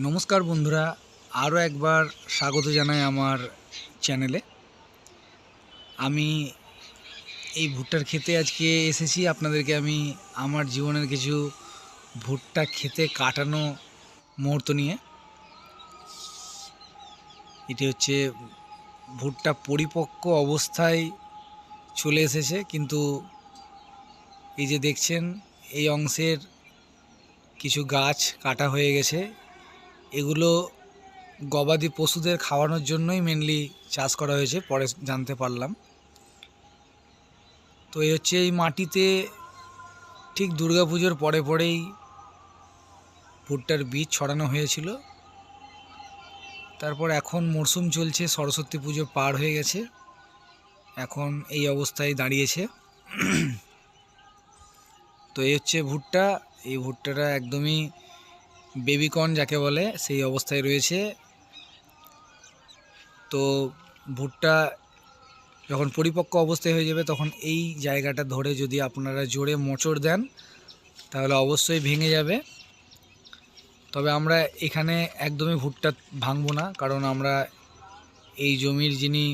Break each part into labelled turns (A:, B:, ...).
A: নমস্কার বন্ধুরা, আরও একবার স্বাগত জানাই আমার চ্যানেলে। আমি এই ভুট্টার খেতে আজকে এসেছি। আপনাদেরকে আমি আমার জীবনের কিছু ভুট্টা খেতে কাটানো মুহূর্ত নিয়ে। এটি হচ্ছে ভুট্টা পরিপক্ক অবস্থায় চলে এসেছে, কিন্তু এই যে দেখছেন, এই অংশের কিছু গাছ কাটা হয়ে গেছে। এগুলো গবাদি পশুদের খাওয়ানোর জন্যই মেনলি চাষ করা হয়েছে, পরে জানতে পারলাম। তো এই হচ্ছে এই মাটিতে ঠিক দুর্গাপুজোর পরে পরেই ভুট্টার বীজ ছড়ানো হয়েছিল। তারপর এখন মরশুম চলছে, সরস্বতী পুজো পার হয়ে গেছে। এখন এই অবস্থায় দাঁড়িয়েছে। তো এই হচ্ছে ভুট্টা, এই ভুট্টাটা একদমই বেবিকর্ন যাকে বলে, সেই অবস্থায় রয়েছে। তো ভুট্টা যখন পরিপক্ক অবস্থায় হয়ে যাবে, তখন এই জায়গাটা ধরে যদি আপনারা জোরে মোচড় দেন, তাহলে অবশ্যই ভেঙে যাবে। তবে আমরা এখানে একদমই ভুট্টা ভাঙবো না, কারণ আমরা এই জমির যিনি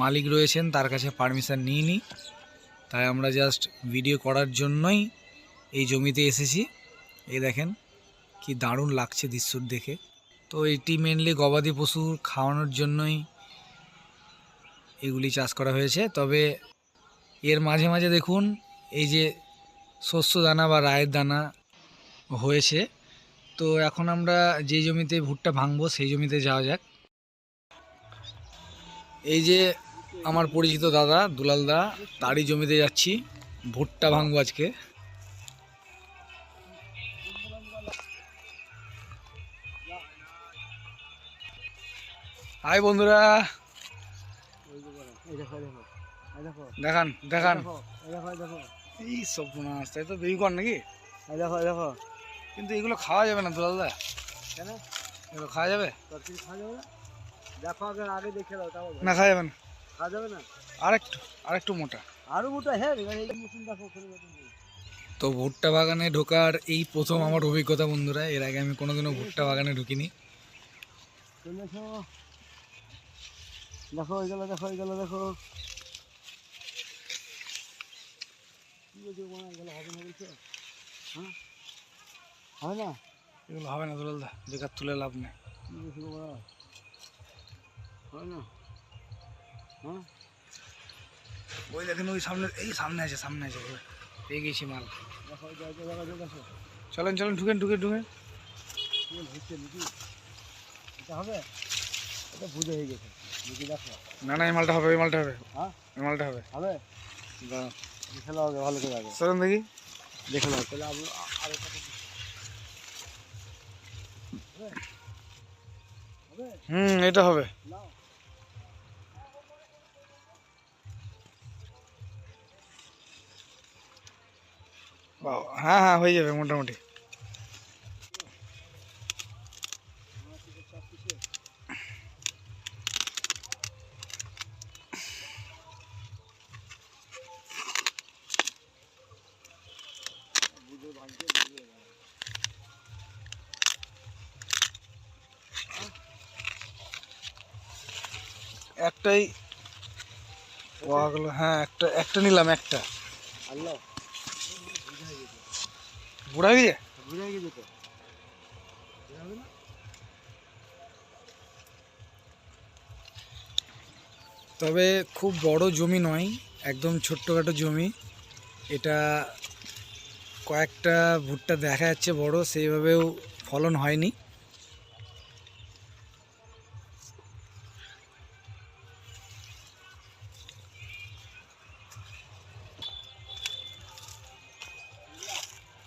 A: মালিক রয়েছেন, তার কাছে পারমিশন নিইনি। তাই আমরা জাস্ট ভিডিও করার জন্যই এই জমিতে এসেছি। এই দেখেন কি দারুণ লাগছে দৃশ্য দেখে। তো এটি মেনলি গবাদি পশু খাওয়ানোর জন্যই এগুলি চাষ করা হয়েছে। তবে এর মাঝে মাঝে দেখুন, এই যে শস্য দানা বা রায়ের দানা হয়েছে। তো এখন আমরা যে জমিতে ভুট্টা ভাঙবো, সেই জমিতে যাওয়া যাক। এই যে আমার পরিচিত দাদা দুলাল দা তারই জমিতে যাচ্ছি, ভুট্টা ভাঙবো আজকে। হাই বন্ধুরা। দেখান দেখান।
B: দেখো এই
A: সব তাই তো কর্ন নাকি?
B: দেখো দেখো
A: কিন্তু এগুলো খাওয়া যাবে না
B: কেন
A: এগুলো খাওয়া যাবে?
B: খাওয়া যাবে দেখো আগে দেখে দাও তাও
A: না, খাওয়া যাবে না।
B: খাওয়া যাবে না
A: আরেকটু মোটা।
B: মোটা হ্যাঁ।
A: তো ভুট্টা বাগানে ঢোকার এই প্রথম আমার অভিজ্ঞতা বন্ধুরা, এর আগে আমি কোনোদিনও ভুট্টা বাগানে ঢুকিনি।
B: দেখো এইগুলো দেখো এইগুলো দেখো। হয় হবে না বলছো? হ্যাঁ? হবে না?
A: এগুলো হবে না দুলালদা বেকার তুলে লাভ নেই।
B: হয় না? হ্যাঁ?
A: ওই দেখেন ওই সামনে এই সামনে আছে সামনে আছে পেয়ে গেছি মাল। চলেন চলেন ঢুকেন ঢুকে ঢুকে
B: হচ্ছে নাকি? এটা হবে? এটা বুঝে হয়ে গেছে।
A: না না এই মালটা হবে ওই মালটা হবে।
B: হ্যাঁ?
A: এই মালটা হবে।
B: হবে? দেখে নাও ভালো করে আগে।
A: চলেন দেখি।
B: দেখে নাও। তাহলে আরও
A: হুম এটা হবে। হ্যাঁ হ্যাঁ হয়ে যাবে মোটামুটি। একটাই ওয়াগুলো হ্যাঁ একটা একটা নিলাম একটা।
B: আল্লাহ।
A: বুড়া গিয়ে
B: তো।
A: তবে খুব বড় জমি নয় একদম ছোট্টখাটো জমি। এটা কয়েকটা ভুট্টা দেখা যাচ্ছে বড় সেইভাবেও ফলন হয়নি।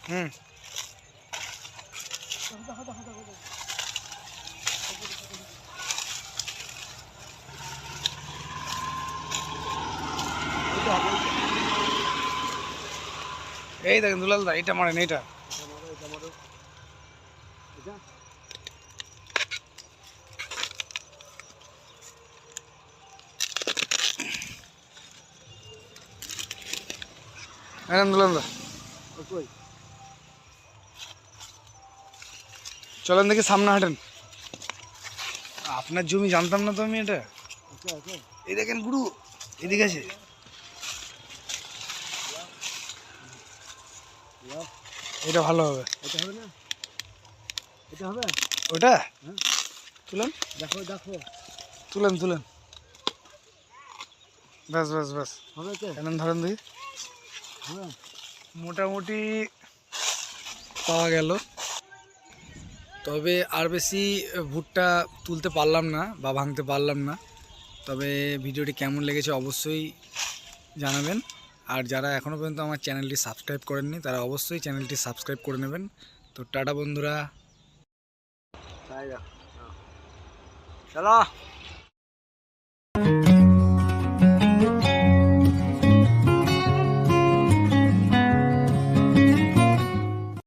A: হুম
B: দেখো দেখো দেখো দেখো এটা হবে
A: এই দেখেন দুলাল দা এটা মারেন এটা
B: এটা মারো এটা মারো এটা
A: হ্যাঁ দুলাল দা চলেন দেখি সামনে হাঁটেন। আপনার জমি জানতাম না তো আমি এটা। এই দেখেন গুরু এদিকে আছে এটা ভালো হবে।
B: এটা হবে না? এটা হবে?
A: ওটা?
B: হুম।
A: তুলেন।
B: দেখো দেখো।
A: তুলেন তুলেন। ব্যাস ব্যাস ব্যাস।
B: হবে তো?
A: কেন ধরেন দেখি।
B: হবে
A: মোটামুটি পাওয়া গেল। তবে আর বেশি ভুট্টা তুলতে পারলাম না বা ভাঙতে পারলাম না। তবে ভিডিওটি কেমন লেগেছে অবশ্যই জানাবেন। আর যারা এখনও পর্যন্ত আমার চ্যানেলটি সাবস্ক্রাইব করেননি, তারা অবশ্যই চ্যানেলটি সাবস্ক্রাইব করে নেবেন। তো টাটা বন্ধুরা।
B: চলো।